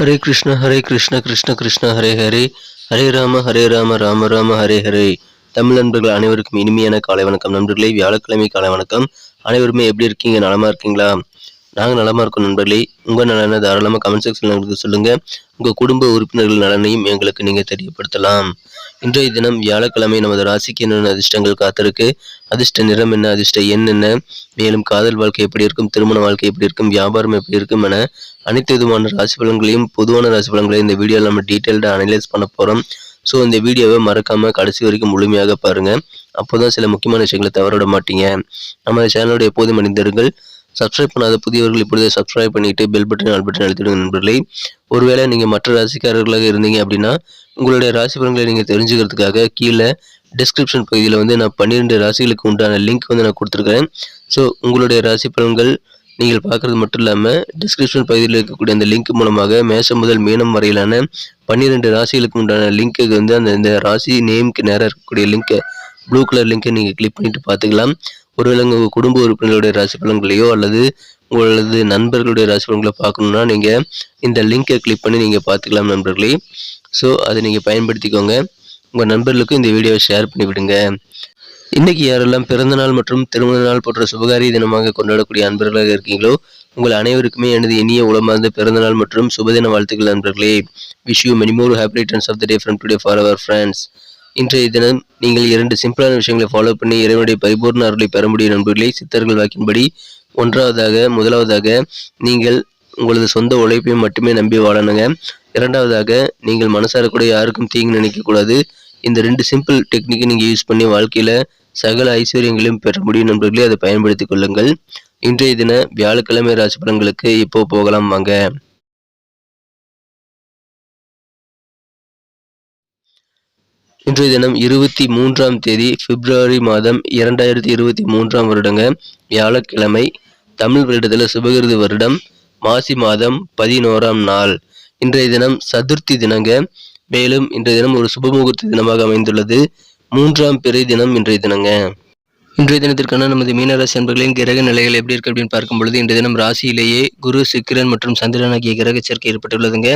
ஹரே கிருஷ்ண ஹரே கிருஷ்ண கிருஷ்ண கிருஷ்ண ஹரே ஹரே. ஹரே ராம ஹரே ராம ராம ராம ஹரே ஹரே. தமிழ் நண்பர்கள் அனைவருக்கும் இனிமையான காலை வணக்கம். நண்பர்களே வியாழக்கிழமை காலை வணக்கம். அனைவருமே எப்படி இருக்கீங்க? நலமா இருக்கீங்களா? நாங்கள் நலமா இருக்கோம் நண்பர்களே. உங்கள் நலனை தாராளமாக கமெண்ட் செக்ஷன் எங்களுக்கு சொல்லுங்கள் உங்கள் குடும்ப உறுப்பினர்கள் நலனையும் எங்களுக்கு நீங்கள் தெரியப்படுத்தலாம். இன்றைய தினம் வியாழக்கிழமை நமது ராசிக்கு என்னென்ன அதிர்ஷ்டங்கள் காத்திருக்கு? அதிர்ஷ்ட நிறம் என்ன? அதிர்ஷ்ட எண் என்ன? மேலும் காதல் வாழ்க்கை எப்படி இருக்கும்? திருமண வாழ்க்கை எப்படி இருக்கும்? வியாபாரம் எப்படி இருக்கும் என அனைத்து விதமான ராசி பலன்களையும் பொதுவான ராசி பலன்களையும் இந்த வீடியோவில் நம்ம டீட்டெயில்டாக அனலைஸ் பண்ண போகிறோம் ஸோ இந்த வீடியோவை மறக்காமல் கடைசி வரைக்கும் முழுமையாக பாருங்கள் அப்போ தான் சில முக்கியமான விஷயங்களை தவற விட மாட்டீங்க. நம்ம சேனலோட எப்போதும் மனிதர்கள் சப்ஸ்கிரைப் பண்ணாத புதியவர்கள் இப்பொழுதே சப்ஸ்கிரைப் பண்ணிவிட்டு பெல் பட்டன் ஆல் பட்டன் அழுத்திடுங்க நண்பர்களே. ஒருவேளை நீங்கள் மற்ற ராசிக்காரர்களாக இருந்தீங்க அப்படின்னா உங்களுடைய ராசி பலன்களை நீங்கள் தெரிஞ்சுக்கிறதுக்காக கீழே டிஸ்கிரிப்ஷன் பகுதியில் வந்து நான் பன்னிரெண்டு ராசிகளுக்கு உண்டான லிங்க் வந்து நான் கொடுத்துருக்கேன் ஸோ உங்களுடைய ராசி பலன்கள் நீங்கள் பார்க்குறது மட்டும் இல்லாமல் டிஸ்கிரிப்ஷன் பகுதியில் இருக்கக்கூடிய அந்த லிங்க் மூலமாக மேஷம் முதல் மீனம் வரையிலான பன்னிரெண்டு ராசிகளுக்கு உண்டான லிங்க்கு வந்து அந்த இந்த ராசி நேமுக்கு நேராக இருக்கக்கூடிய லிங்க்கை ப்ளூ கலர் லிங்கை நீங்கள் கிளிக் பண்ணிட்டு பார்த்துக்கலாம். ஒருவேளை உங்கள் குடும்ப உறுப்பினர்களுடைய ராசி பலன்களையோ அல்லது உங்களது நண்பர்களுடைய ராசி பலன்களை பார்க்கணுன்னா நீங்கள் இந்த லிங்க்கை கிளிக் பண்ணி நீங்கள் பார்த்துக்கலாம் நண்பர்களே. ஸோ அதை நீங்கள் பயன்படுத்திக்கோங்க. உங்கள் நண்பர்களுக்கும் இந்த வீடியோவை ஷேர் பண்ணிவிடுங்க. இன்னைக்கு யாரெல்லாம் பிறந்தநாள் மற்றும் திருமண நாள் போன்ற சுபகாரிய தினமாக கொண்டாடக்கூடிய அன்பர்களாக இருக்கீங்களோ உங்கள் அனைவருக்குமே எனது இனிய உளமார்ந்த பிறந்தநாள் மற்றும் சுபதின வாழ்த்துக்கள் நண்பர்களே wish you many more happy returns of the day from today for our friends இன்றைய தினம் நீங்கள் இரண்டு சிம்பிளான விஷயங்களை ஃபாலோ பண்ணி இறைவனுடைய பரிபூர்ண அருளை பெற முடியும் நண்பர்களே. சித்தர்கள் வாக்கின்படி ஒன்றாவதாக முதலாவதாக நீங்கள் உங்களது சொந்த உழைப்பையும் மட்டுமே நம்பி வாழணுங்க. இரண்டாவதாக நீங்கள் மனசார கூட யாருக்கும் தீங்கு நினைக்கக்கூடாது இந்த ரெண்டு சிம்பிள் டெக்னிக்கை நீங்கள் யூஸ் பண்ணி வாழ்க்கையில் சகல ஐஸ்வர்யங்களையும் பெற முடியும் நண்பர்களே அதை பயன்படுத்திக் கொள்ளுங்கள். இன்றைய தின வியாழக்கிழமை ராசி பலன்களுக்கு இப்போ போகலாம் வாங்க. இன்றைய தினம் இருபத்தி மூன்றாம் தேதி பிப்ரவரி மாதம் இரண்டாயிரத்தி இருபத்தி மூன்றாம் வருடங்க வியாழக்கிழமை தமிழ் வருடத்தில் சுபகிருது வருடம் மாசி மாதம் பதினோராம் நாள். இன்றைய தினம் சதுர்த்தி தினங்க மேலும் இன்றைய தினம் ஒரு சுபமுகூர்த்த தினமாக அமைந்துள்ளது. மூன்றாம் பிறை தினம் இன்றைய தினங்க. இன்றைய தினத்திற்கான நமது மீனராசி அன்பர்களின் கிரக நிலைகள் எப்படி இருக்கு அப்படின்னு பார்க்கும் பொழுது இன்றைய தினம் ராசியிலேயே குரு சுக்கிரன் மற்றும் சந்திரன் ஆகிய கிரக சேர்க்கை ஏற்பட்டுள்ளதுங்க.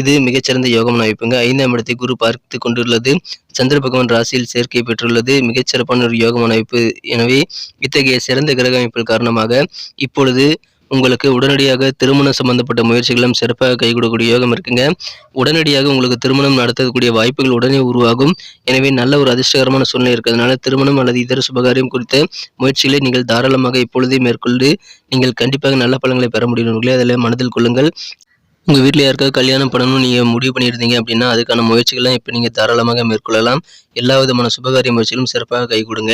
இது மிகச்சிறந்த யோகம் அமைப்புங்க. ஐந்தாம் இடத்தை குரு பார்த்து கொண்டுள்ளது. சந்திர பகவான் ராசியில் சேர்க்கை பெற்றுள்ளது. மிகச்சிறப்பான ஒரு யோகம் அமைப்பு. எனவே இத்தகைய சிறந்த கிரக அமைப்பு காரணமாக இப்பொழுது உங்களுக்கு உடனடியாக திருமணம் சம்பந்தப்பட்ட முயற்சிகளும் சிறப்பாக கைகூடக்கூடிய யோகம் இருக்குங்க. உடனடியாக உங்களுக்கு திருமணம் நடத்தக்கூடிய வாய்ப்புகள் உடனே உருவாகும். எனவே நல்ல ஒரு அதிர்ஷ்டகரமான சூழ்நிலை இருக்கிறதுனால திருமணம் அல்லது இதர சுபகாரியம் குறித்த முயற்சிகளை நீங்கள் தாராளமாக இப்பொழுதே மேற்கொண்டு நீங்கள் கண்டிப்பாக நல்ல பலன்களை பெற முடியும். அதில் மனதில் கொள்ளுங்கள். உங்கள் வீட்டில் யாருக்காவது கல்யாணம் பண்ணணும்னு நீங்கள் முடிவு பண்ணியிருந்தீங்க அப்படின்னா அதுக்கான முயற்சிகள்லாம் இப்போ நீங்கள் தாராளமாக மேற்கொள்ளலாம். எல்லா விதமான சுபகாரிய முயற்சிகளும் சிறப்பாக கை கொடுங்க.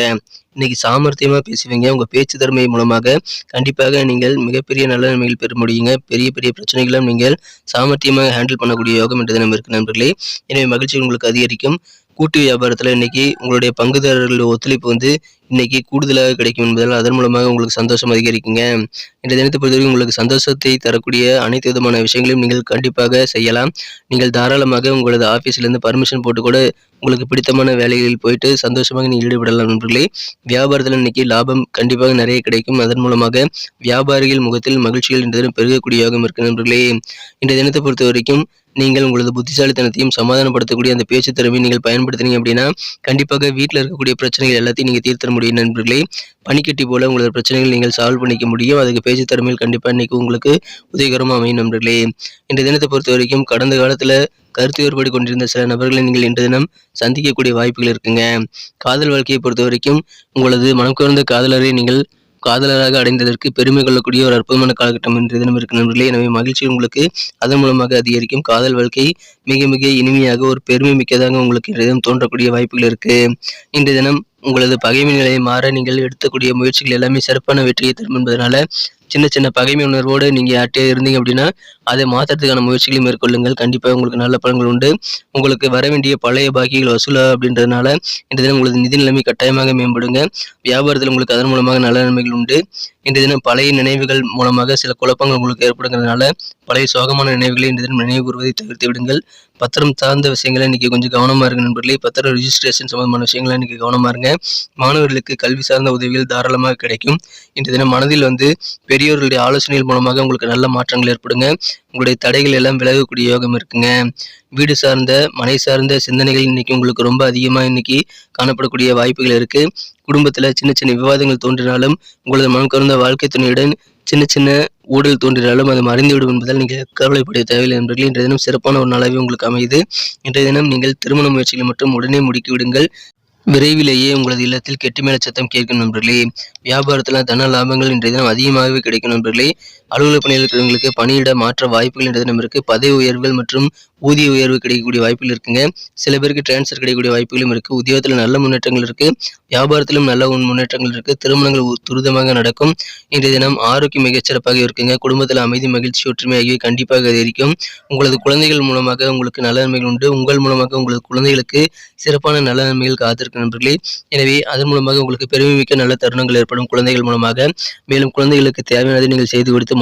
இன்னைக்கு சாமர்த்தியமாக பேசுவீங்க. உங்கள் பேச்சு திறமை மூலமாக கண்டிப்பாக நீங்கள் மிகப்பெரிய நல்ல நிலைமைகள் பெற முடியுங்க. பெரிய பெரிய பிரச்சனைகளும் நீங்கள் சாமர்த்தியமாக ஹேண்டில் பண்ணக்கூடிய யோகம் என்ற தினம் இருக்கு நண்பர்களே. எனவே மகிழ்ச்சி உங்களுக்கு அதிகரிக்கும். கூட்டு வியாபாரத்தில் இன்னைக்கு உங்களுடைய பங்குதாரர்கள் ஒத்துழைப்பு வந்து இன்னைக்கு கூடுதலாக கிடைக்கும் என்பதால் அதன் மூலமாக உங்களுக்கு சந்தோஷம் அதிகரிக்குங்க. இந்த தினத்தை பொறுத்தவரைக்கும் உங்களுக்கு சந்தோஷத்தை தரக்கூடிய அனைத்து விதமான விஷயங்களையும் நீங்கள் கண்டிப்பாக செய்யலாம். நீங்கள் தாராளமாக உங்களது ஆஃபீஸ்லேருந்து பர்மிஷன் போட்டு கூட உங்களுக்கு பிடித்தமான வேலைகளில் போயிட்டு சந்தோஷமாக நீங்கள் ஈடுபடலாம் நண்பர்களே. வியாபாரத்தில் இன்னைக்கு லாபம் கண்டிப்பாக நிறைய கிடைக்கும். அதன் மூலமாக வியாபாரிகள் முகத்தில் மகிழ்ச்சிகள் என்ற தினம் பெருகக்கூடிய யோகம் இருக்கு நண்பர்களே. இந்த தினத்தை பொறுத்த வரைக்கும் நீங்கள் உங்களது புத்திசாலித்தனத்தையும் சமாதானப்படுத்தக்கூடிய அந்த பேச்சு திறமையை நீங்கள் பயன்படுத்தினீங்க அப்படின்னா கண்டிப்பாக வீட்டில் இருக்கக்கூடிய பிரச்சனைகள் எல்லாத்தையும் நீங்கள் தீர்த்தர முடியும் நண்பர்களே. பனிக்கட்டி போல உங்களது பிரச்சனைகள் நீங்கள் சால்வ் பண்ணிக்க முடியும். அதுக்கு பேச்சு திறமையில் கண்டிப்பாக இன்னைக்கு உங்களுக்கு உதவிகரமாக அமையும் நண்பர்களே. இந்த தினத்தை பொறுத்த வரைக்கும் கடந்த காலத்தில் கருத்து வேறுபாடு கொண்டிருந்த சில நபர்களை நீங்கள் இன்று தினம் சந்திக்கக்கூடிய வாய்ப்புகள் இருக்குங்க. காதல் வாழ்க்கையை பொறுத்த வரைக்கும் உங்களது மனம் குறைந்த காதலரை நீங்கள் காதலராக அடைந்ததற்கு பெருமை கொள்ளக்கூடிய ஒரு அற்புதமான காலகட்டம் இன்றைய தினம் இருக்கு நண்பர்களே. எனவே மகிழ்ச்சி உங்களுக்கு அதன் மூலமாக அதிகரிக்கும். காதல் வாழ்க்கை மிக மிக இனிமையாக ஒரு பெருமை மிக்கதாக உங்களுக்கு இன்றைய தினம் தோன்றக்கூடிய வாய்ப்புகள் இருக்கு. இன்றைய தினம் உங்களது பகைமை நிலையை மாற நீங்கள் எடுத்தக்கூடிய முயற்சிகள் எல்லாமே சிறப்பான வெற்றியை தரும் என்பதனால சின்ன சின்ன பகைமை உணர்வோடு நீங்கள் யார்கிட்டயே இருந்தீங்க அப்படின்னா அதை மாற்றுறதுக்கான முயற்சிகளை மேற்கொள்ளுங்கள். கண்டிப்பாக உங்களுக்கு நல்ல பலன்கள் உண்டு. உங்களுக்கு வர வேண்டிய பழைய பாக்கிகள் வசூலா அப்படின்றதுனால இந்த தினம் உங்களது நிதி நிலைமை கட்டாயமாக மேம்படுங்க. வியாபாரத்தில் உங்களுக்கு அதன் மூலமாக நல்ல நன்மைகள் உண்டு. இந்த தினம் பழைய நினைவுகள் மூலமாக சில குழப்பங்கள் உங்களுக்கு ஏற்படுங்கிறதுனால பழைய சோகமான நினைவுகளை இந்த தினம் நினைவு கூறுவதை தவிர்த்து விடுங்கள். பத்திரம் சார்ந்த விஷயங்களை இன்னைக்கு கொஞ்சம் கவனமாக இருங்க நண்பர்களே. பத்திரம் ரிஜிஸ்ட்ரேஷன் சம்பந்தமான விஷயங்களை இன்னைக்கு கவனமாக இருங்க. மாணவர்களுக்கு கல்வி சார்ந்த உதவிகள் தாராளமாக கிடைக்கும். இன்று தினம் மனதில் வந்து பெரியோர்களுடைய பெரியவர்களுடைய ஆலோசனைகள் மூலமாக உங்களுக்கு நல்ல மாற்றங்கள் ஏற்படுங்க. உங்களுடைய தடைகள் எல்லாம் விலகக்கூடிய யோகம் இருக்குங்க. வீடு சார்ந்த மனை சார்ந்த சிந்தனைகள் இன்னைக்கு உங்களுக்கு ரொம்ப அதிகமாக இன்னைக்கு காணப்படக்கூடிய வாய்ப்புகள் இருக்குது குடும்பத்தில் சின்ன சின்ன விவாதங்கள் தோன்றினாலும் உங்களது மனம் கருந்த வாழ்க்கை துணையுடன் சின்ன சின்ன ஊழல் தோன்றினாலும் அது மறைந்துவிடும் என்பதால் நீங்கள் கவலைப்பட தேவையில்லை நண்பர்களே. இன்றைய தினம் சிறப்பான ஒரு நாளாகவே உங்களுக்கு அமையுது. இன்றைய தினம் நீங்கள் திருமண முயற்சிகளை மட்டும் உடனே முடுக்கிவிடுங்கள். விரைவிலேயே உங்களது இல்லத்தில் கெட்டி மேல சத்தம் கேட்கும் நண்பர்களே. வியாபாரத்தில் தன லாபங்கள் இன்றைய தினம் அதிகமாகவே கிடைக்கும் நண்பர்களே. அலுவலக பணியில் இருக்கிறவங்களுக்கு பணியிட மாற்ற வாய்ப்புகள் இன்றைய தினம் இருக்கு பதவி உயர்வுகள் மற்றும் ஊதிய உயர்வு கிடைக்கக்கூடிய வாய்ப்புகள் இருக்குங்க. சில பேருக்கு டிரான்ஸ்ஃபர் கிடைக்கக்கூடிய வாய்ப்புகளும் இருக்கு. உத்தியோகத்தில் நல்ல முன்னேற்றங்கள் இருக்கு. வியாபாரத்திலும் நல்ல முன்னேற்றங்கள் இருக்கு. திருமணங்கள் துரிதமாக நடக்கும். இன்றைய தினம் ஆரோக்கியம் மிகச்சிறப்பாக இருக்குங்க. குடும்பத்தில் அமைதி மகிழ்ச்சி ஒற்றுமை ஆகியவை கண்டிப்பாக அதிகரிக்கும். உங்களது குழந்தைகள் மூலமாக உங்களுக்கு நல்ல நன்மைகள் உண்டு. உங்கள் மூலமாக உங்களது குழந்தைகளுக்கு சிறப்பான நல்ல நன்மைகள் காத்திருக்கும் நண்பர்களே. எனவே அதன் மூலமாக உங்களுக்கு பெருமைமிக்க நல்ல தருணங்கள் ஏற்படும் குழந்தைகள் மூலமாக. மேலும் குழந்தைகளுக்கு தேவையானதை நீங்கள் செய்து கொடுத்து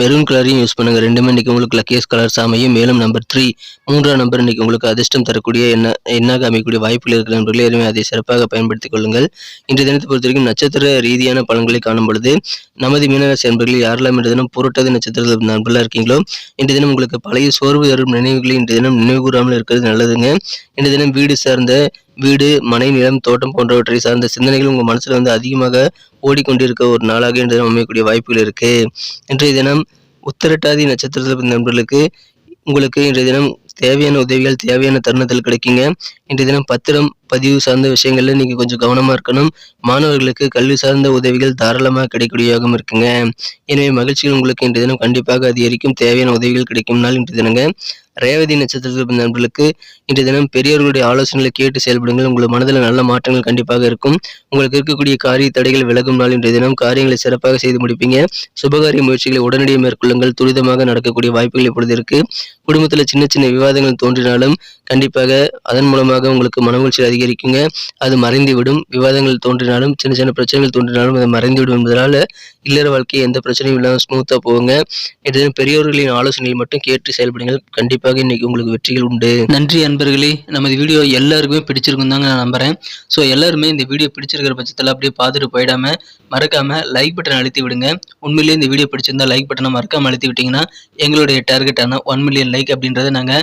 மெரூன் கலரையும் யூஸ் பண்ணுங்க. ரெண்டுமே இன்றைக்கி உங்களுக்கு லக்கியஸ் கலர்ஸ் அமையும் மேலும் நம்பர் த்ரீ மூன்றாம் நம்பர் இன்றைக்கி உங்களுக்கு அதிர்ஷ்டம் தரக்கூடிய என்ன எண்ணாக அமைக்கக்கூடிய வாய்ப்புகள் இருக்கிற நண்பர்களே எதுவுமே அதை சிறப்பாக பயன்படுத்திக் கொள்ளுங்கள். இன்றைய தினத்தை பொறுத்த வரைக்கும் நட்சத்திர ரீதியான பலன்களை காணும் பொழுது நமது மீனராசி நண்பர்கள் யாரெல்லாம் இன்றைய தினம் புரட்டது நட்சத்திரத்தில் நண்பர்களாக இருக்கீங்களோ இன்றைய தினம் உங்களுக்கு பழைய சோர்வு தரும் நினைவுகளை இன்றைய தினம் நினைவு கூறாமல் இருக்கிறது நல்லதுங்க. இன்றைய தினம் வீடு சார்ந்த வீடு மனை நிலம் தோட்டம் போன்றவற்றை சார்ந்த சிந்தனைகள் உங்கள் மனசில் வந்து அதிகமாக ஓடிக்கொண்டிருக்க ஒரு நாளாக இன்றைய தினம் அமையக்கூடிய வாய்ப்புகள் இருக்குது இன்றைய தினம் உத்திரட்டாதி நட்சத்திரத்தில் பிறந்த நண்பர்களுக்கு உங்களுக்கு இன்றைய தினம் தேவையான உதவிகள் தேவையான தருணத்தில் கிடைக்குங்க. இன்றைய தினம் பத்திரம் பதிவு சார்ந்த விஷயங்கள்ல நீங்க கொஞ்சம் கவனமா இருக்கணும். மாணவர்களுக்கு கல்வி சார்ந்த உதவிகள் தாராளமாக கிடைக்கக்கூடிய யோகம் இருக்குங்க. எனவே மகிழ்ச்சிகள் உங்களுக்கு இன்றைய தினம் கண்டிப்பாக அதிகரிக்கும். தேவையான உதவிகள் கிடைக்கும் நாள் இன்றைய தினங்க. ரேவதி நட்சத்திரத்தில் நண்பர்களுக்கு இன்றைய தினம் பெரியவர்களுடைய ஆலோசனைகளை கேட்டு செயல்படுங்கள். உங்கள் மனதில் நல்ல மாற்றங்கள் கண்டிப்பாக இருக்கும். உங்களுக்கு இருக்கக்கூடிய காரிய தடைகள் விலகும் நாள் இன்றைய தினம். காரியங்களை சிறப்பாக செய்து முடிப்பீங்க. சுபகாரிய முயற்சிகளை உடனடியாக மேற்கொள்ளுங்கள். துரிதமாக நடக்கக்கூடிய வாய்ப்புகள் இப்பொழுது இருக்கு. குடும்பத்தில் சின்ன சின்ன விவாதங்கள் தோன்றினாலும் கண்டிப்பாக அதன் மூலமாக உங்களுக்கு மனமகிழ்ச்சி அதிகரிக்குங்க. அது மறைந்து விடும் விவாதங்கள் தோன்றினாலும் சின்ன சின்ன பிரச்சனைகள் தோன்றினாலும் அது மறைந்து விடும் என்பதனால இல்லற வாழ்க்கை எந்த பிரச்சனையும் இல்லாமல் ஸ்மூத்தாக போகுங்க. எதுவும் பெரியவர்களின் ஆலோசனையை மட்டும் கேட்டு செயல்படுங்கள். கண்டிப்பாக இன்னைக்கு உங்களுக்கு வெற்றிகள் உண்டு. நன்றி அன்பர்களே. நமது வீடியோ எல்லாருக்குமே பிடிச்சிருக்கும் தாங்க நான் நம்புகிறேன் ஸோ எல்லாருமே இந்த வீடியோ பிடிச்சிருக்கிற பட்சத்தில் அப்படியே பார்த்துட்டு போயிடாமல் மறக்காம லைக் பட்டன் அழுத்தி விடுங்க. உண்மையிலேயே இந்த வீடியோ பிடிச்சிருந்தா லைக் பட்டனை மறக்காம அழுத்தி விட்டீங்கன்னா எங்களுடைய டார்கெட்டான ஒன் மில்லியன் லைக் அப்படின்றத நாங்கள்